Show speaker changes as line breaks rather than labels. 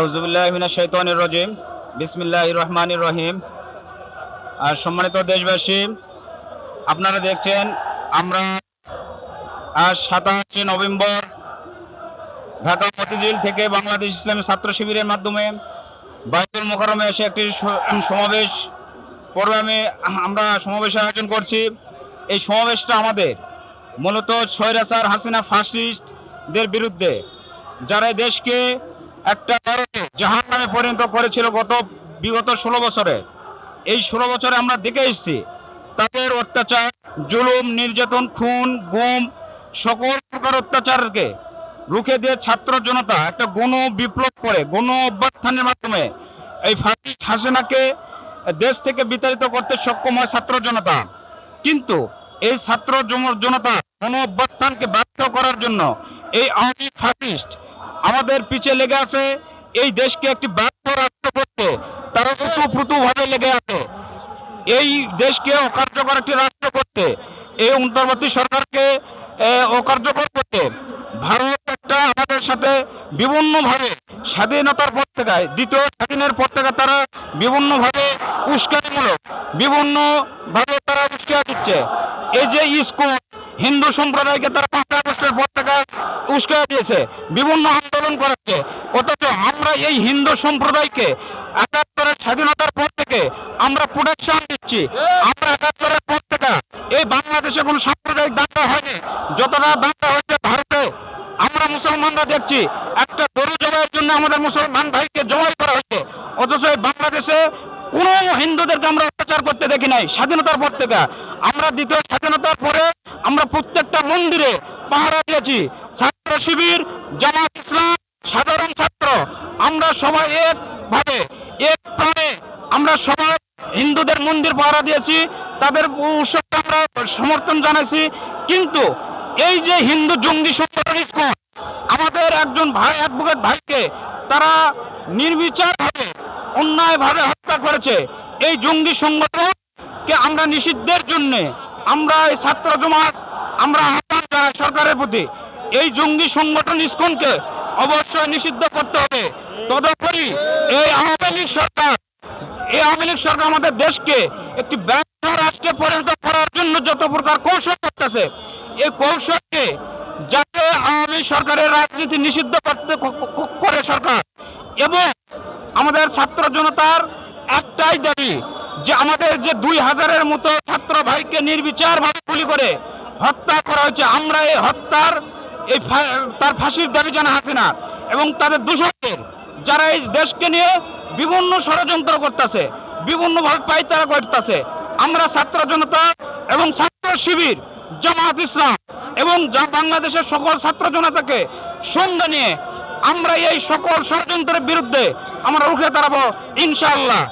আউজুবিল্লাহমিনা শৈতানির রজিম। বিসমিল্লাহ রহমানির রহিম। আর সম্মানিত দেশবাসী, আপনারা দেখছেন, আমরা আজ সাতাশে নভেম্বর ঢাকা মতিঝিল থেকে বাংলাদেশ ইসলামী ছাত্র শিবিরের মাধ্যমে বাইতুল মোকারমে এসে একটি সমাবেশ প্রোগ্রামে আমরা সমাবেশ আয়োজন করছি। এই সমাবেশটা আমাদের মূলত ছয়রাচার হাসিনা ফাসিস্টদের বিরুদ্ধে। যারা দেশকে একটা জাহান নামে পরিণত করেছিল গত বিগত ষোলো বছরে। এই ষোলো বছরে আমরা দেখে এসেছি, তাদের অত্যাচার, জুলুম, নির্যাতন, খুন, গুম, সকল প্রকার অত্যাচারকে রুখে দিয়ে ছাত্র জনতা একটা গণ বিপ্লব করে, গণ অভ্যর্থানের মাধ্যমে এই ফাঁসিস্ট হাসিনাকে দেশ থেকে বিতাড়িত করতে সক্ষম হয় ছাত্র জনতা। কিন্তু এই ছাত্র জনতা গণ অভ্যর্থানকে ব্যর্থ করার জন্য এই আওয়ামী ফাসিস্ট আমাদের পিছে লেগে আছে, এই দেশকে একটি ব্যর্থ রাষ্ট্র করতে তারা উতু লেগে আছে। এই দেশকে অকার্যকর একটি রাষ্ট্র করতে, এই অন্তর্বর্তী সরকারকে অকার্যকর করতে ভারত একটা আমাদের সাথে বিভিন্নভাবে স্বাধীনতার থেকে, দ্বিতীয় স্বাধীনের পর থেকে তারা বিভিন্নভাবে উস্কানিমূলক, বিভিন্নভাবে তারা উস্কানি দিচ্ছে। এই যে স্কুল হিন্দু সম্প্রদায়কে তারা পাঁচটা আগস্টের পর থেকে উস্কানি দিয়েছে, বিভিন্ন আন্দোলন করাচ্ছে অথচ আমরা এই হিন্দু সম্প্রদায়কে একাত্তরের স্বাধীনতার পর থেকে আমরা প্রোটেকশন দিচ্ছি। আমরা একাত্তরের পর থেকে এই বাংলাদেশে কোনো সাম্প্রদায়িক দাঙ্গা হয়নি। যতটা দাঙ্গা হয়েছে ভারতে, আমরা মুসলমানরা দেখছি, একটা গরু জবাইয়ের জন্য আমাদের মুসলমান ভাইকে জবাই করা হয়েছে। অথচ এই বাংলাদেশে কোনো হিন্দুদেরকে আমরা অত্যাচার করতে দেখি নাই, স্বাধীনতার পর থেকে। আমরা দ্বিতীয় স্বাধীনতার পরে আমরা প্রত্যেকটা মন্দিরে পাহারা দিয়েছি। ছাত্র শিবির, জামাত ইসলাম, সাধারণ ছাত্র, আমরা সবাই একভাবে, এক প্রাণে আমরা সবাই হিন্দুদের মন্দির পাহারা দিয়েছি। তাদের উৎসবকে আমরা সমর্থন জানাইছি। কিন্তু এই যে হিন্দু জঙ্গি সংগঠন ইস্কন, আমাদের একজন ভাই, অ্যাডভোকেট ভাইকে তারা নির্বিচারভাবে, অন্যায়ভাবে হত্যা করেছে। এই জঙ্গি সংগঠনকে আমরা নিষিদ্ধের জন্য আমরা এই ছাত্র জমাত আমরা আহ্বান জানাই সরকারের প্রতি, এই জঙ্গি সংগঠন ইস্কনকে অবশ্যই নিষিদ্ধ করতে হবে। তদুপরি এই আওয়ামী লীগ সরকার, এই আওয়ামী লীগ সরকার আমাদের দেশকে একটি ব্যর্থ রাষ্ট্রে পরিণত করার জন্য যত প্রকার কৌশল করতেছে, এই কৌশলকে যাতে আওয়ামী সরকারের রাজনীতি নিষিদ্ধ করতে করে সরকার। এবং আমাদের ছাত্র জনতার একটাই দাবি যে আমাদের যে দুই হাজারের মতো ছাত্র ভাইকে নির্বিচারভাবে গুলি করে হত্যা করা হয়েছে। আমরা এই হত্যার, এই তার ফাঁসির দাবি জানা হাসিনা এবং তাদের দূষকদের যারা এই দেশকে নিয়ে বিভিন্ন ষড়যন্ত্র করতেছে বিভিন্নভাবে পাইতারা করতেছে, আমরা ছাত্র জনতা এবং ছাত্র শিবির, জামাত ইসলাম এবং বাংলাদেশের সকল ছাত্র জনতাকে সন্ধ্যা নিয়ে আমরা এই সকল ষড়যন্ত্রের বিরুদ্ধে আমরা রুখে দাঁড়াবো, ইনশাআল্লাহ।